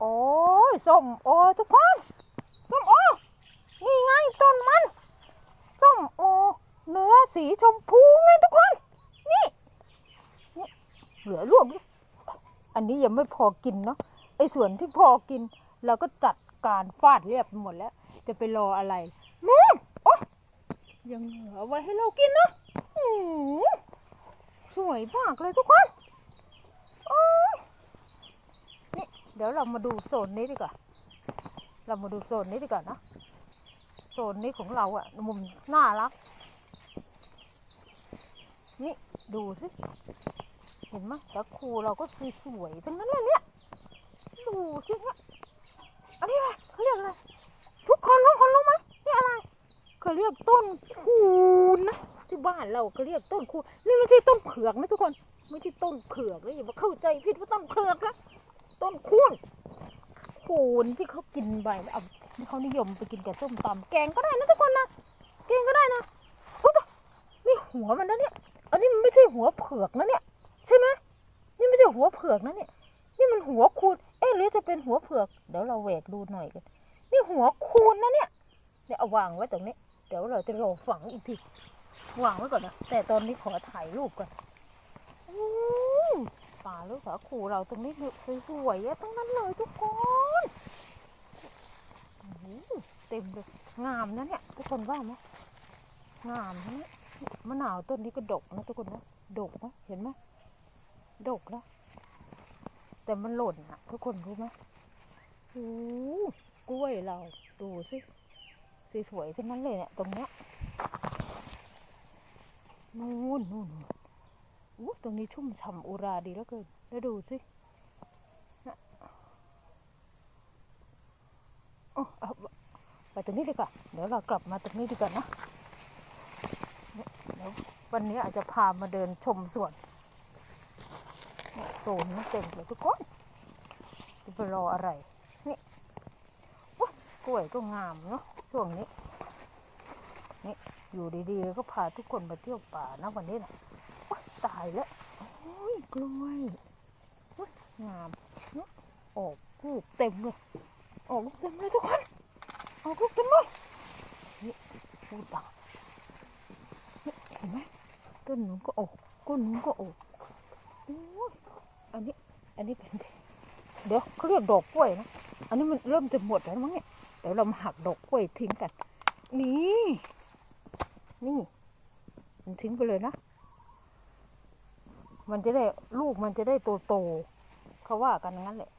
โอ้ยส้มโอทุกคนส้มโอนี่ไงต้นมันส้มโอ เนื้อสีชมพูไงทุกคน นี่นี่เหลือรวบอันนี้ยังไม่พอกินเนาะไอ้ส่วนที่พอกิน เราก็จัดการฟาดเรียบหมดแล้ว จะไปรออะไรนู่นโอ๊ยยังเหลือไว้ให้เรากินเนาะอืมสวยมากเลยทุกคนโอ๊ยนี่ เดี๋ยวเรามาดูโซนนี้ดีกว่า เรามาดูโซนนี้ดีกว่านะโซนนี้ของเราอะมุมน่ารัก นี่ดูสิ เห็นไหมแล้วครูเราก็สวยๆทั้งนั้นเลยเนี่ย ดูสิเนี่ยอันนี้อะไรเขาเรียกอะไรทุกคนทุกคนรู้ไหมนี่อะไรเขาเรียกต้นคูณนะที่บ้านเราเขาเรียกต้นคูณนี่ไม่ใช่ต้นเผือกนะทุกคน ไม่ใช่ต้นเผือกนะอย่ามาเข้าใจผิดว่าต้นเผือกนะ ต้นคูณคูณที่เขากินใบเอาที่เขานิยมไปกินกับส้มตำแกงก็ได้นะทุกคนนะแกงก็ได้นะโอ้ยนี่หัวมันนะเนี่ย อันนี้มันไม่ใช่หัวเผือกนะเนี่ย ใช่ไหมนี่ไม่ใช่หัวเผือกนะเนี่ย นี่มันหัวคูณเอ๊ะหรือจะเป็นหัวเผือก เดี๋ยวเราแหวกดูหน่อยกัน นี่หัวคูณนะเนี่ยเดี๋ยวเอาวางไว้ตรงนี้ เดี๋ยวเราจะรอฝังอีกทีวางไว้ก่อนนะ แต่ตอนนี้ขอถ่ายรูปก่อนอู้ ป่าลูกสาวครูเราตรงนี้สวยๆอะทั้งนั้นเลยทุกคนโอ้โหเต็มเลยงามนะเนี่ย ทุกคนว่าไหมงามนี่มะนาวต้นนี้ก็ดกนะทุกคนนะดกนะเห็นไหมดกนะแต่มันหล่นอะทุกคนรู้ไหมโอ้โหกล้วยเราดูสิสวยๆทั้งนั้นเลยเนี่ย ตรงเนี้ยนู่นนู่น ตรงนี้ชุ่มฉ่ำอุราดีแล้วเกิน แล้วดูสิโอ้เอาไปตรงนี้ดีกว่า เดี๋ยวเรากลับมาตรงนี้ดีกว่านะเดี๋ยววันนี้อาจจะพามาเดินชมสวนเนี่ยโซนมันเต็มเลยทุกคนจะไปรออะไร นี่กล้วยก็งามเนาะช่วงนี้ นี่ อยู่ดีๆ ก็พาทุกคนมาเที่ยวป่านะวันนี้นะายแล้วโอ้ยกล้วยงามเนาะออกลูกเต็มเลยออกลูกเต็มเลยทุกคนออกลูกเต็มเลยนี่พูดต่างนี่เห็นไหมต้นนู้นก็ออกต้นนู้นก็ออกโอ้อันนี้อันนี้เป็นเดี๋ยวเขาเรียกดอกกล้วยนะอันนี้มันเริ่มจะหมดแล้วมั้งเนี่ยเดี๋ยวเรามาหักดอกกล้วยทิ้งกัน นี่ นี่มันทิ้งไปเลยนะ มันจะได้ลูกมันจะได้โตโตเขาว่ากันงั้นแหละ